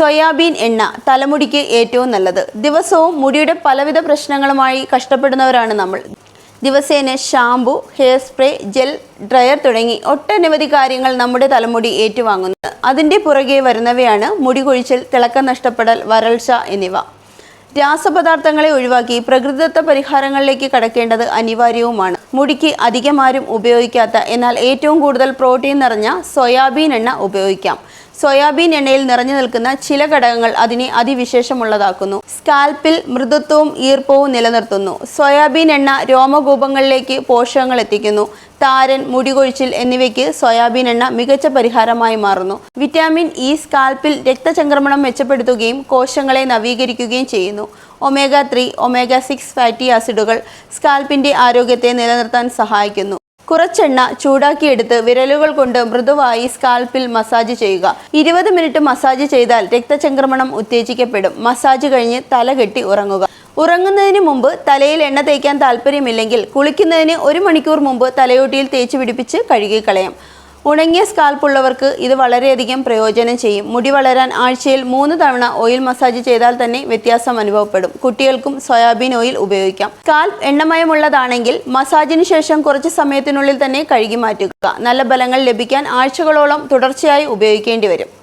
Soybean എണ്ണ തലമുടിക്ക് ഏറ്റവും നല്ലത്. ദിവസവും മുടിയുടെ പലവിധ പ്രശ്നങ്ങളുമായി കഷ്ടപ്പെടുന്നവരാണ് നമ്മൾ. ദിവസേന shampoo hair spray gel dryer തുടങ്ങി ഒട്ടനവധി കാര്യങ്ങൾ നമ്മുടെ തലമുടി ഏറ്റുവാങ്ങുന്നത് അതിന്റെ പുറകെ വരുന്നവയാണ് മുടി കൊഴിച്ചിൽ തിളക്കം നഷ്ടപ്പെടൽ വരൾച്ച എന്നിവ. രാസപദാർത്ഥങ്ങളെ ഒഴിവാക്കി പ്രകൃതിദത്ത പരിഹാരങ്ങളിലേക്ക് കടക്കേണ്ടത് അനിവാര്യവുമാണ്. മുടിക്ക് അധികമാരും ഉപയോഗിക്കാത്ത എന്നാൽ ഏറ്റവും കൂടുതൽ പ്രോട്ടീൻ നിറഞ്ഞ സോയാബീൻ എണ്ണ ഉപയോഗിക്കാം. സോയാബീൻ എണ്ണയിൽ നിറഞ്ഞു നിൽക്കുന്ന ചില ഘടകങ്ങൾ അതിനെ അതിവിശേഷമുള്ളതാക്കുന്നു. സ്കാൽപ്പിൽ മൃദുത്വവും ഈർപ്പവും നിലനിർത്തുന്നു. സോയാബീൻ എണ്ണ രോമകൂപങ്ങളിലേക്ക് പോഷകങ്ങൾ എത്തിക്കുന്നു. താരൻ മുടികൊഴിച്ചിൽ എന്നിവയ്ക്ക് സോയാബീൻ എണ്ണ മികച്ച പരിഹാരമായി മാറുന്നു. വിറ്റാമിൻ ഇ സ്കാൽപ്പിൽ രക്തചംക്രമണം മെച്ചപ്പെടുത്തുകയും കോശങ്ങളെ നവീകരിക്കുകയും ചെയ്യുന്നു. Omega three omega six fatty ആസിഡുകൾ സ്കാൽപ്പിന്റെ ആരോഗ്യത്തെ നിലനിർത്താൻ സഹായിക്കുന്നു. കുറച്ചെണ്ണ ചൂടാക്കിയെടുത്ത് വിരലുകൾ കൊണ്ട് മൃദുവായി സ്കാൽപ്പിൽ മസാജ് ചെയ്യുക. ഇരുപത് മിനിറ്റ് മസാജ് ചെയ്താൽ രക്തചംക്രമണം ഉത്തേജിക്കപ്പെടും. മസാജ് കഴിഞ്ഞ് തല കെട്ടി ഉറങ്ങുക. ഉറങ്ങുന്നതിന് മുമ്പ് തലയിൽ എണ്ണ തേക്കാൻ താല്പര്യമില്ലെങ്കിൽ കുളിക്കുന്നതിന് ഒരു മണിക്കൂർ മുമ്പ് തലയോട്ടിയിൽ തേച്ച് പിടിപ്പിച്ച് കഴുകിക്കളയാം. ഉണങ്ങിയ സ്കാൽപ്പ് ഉള്ളവർക്ക് ഇത് വളരെയധികം പ്രയോജനം ചെയ്യും. മുടി വളരാൻ ആഴ്ചയിൽ മൂന്ന് തവണ ഓയിൽ മസാജ് ചെയ്താൽ തന്നെ വ്യത്യാസം അനുഭവപ്പെടും. കുട്ടികൾക്കും സോയാബീൻ ഓയിൽ ഉപയോഗിക്കാം. സ്കാൽപ്പ് എണ്ണമയമുള്ളതാണെങ്കിൽ മസാജിന് ശേഷം കുറച്ച് സമയത്തിനുള്ളിൽ തന്നെ കഴുകി മാറ്റുക. നല്ല ഫലങ്ങൾ ലഭിക്കാൻ ആഴ്ചകളോളം തുടർച്ചയായി ഉപയോഗിക്കേണ്ടി വരും.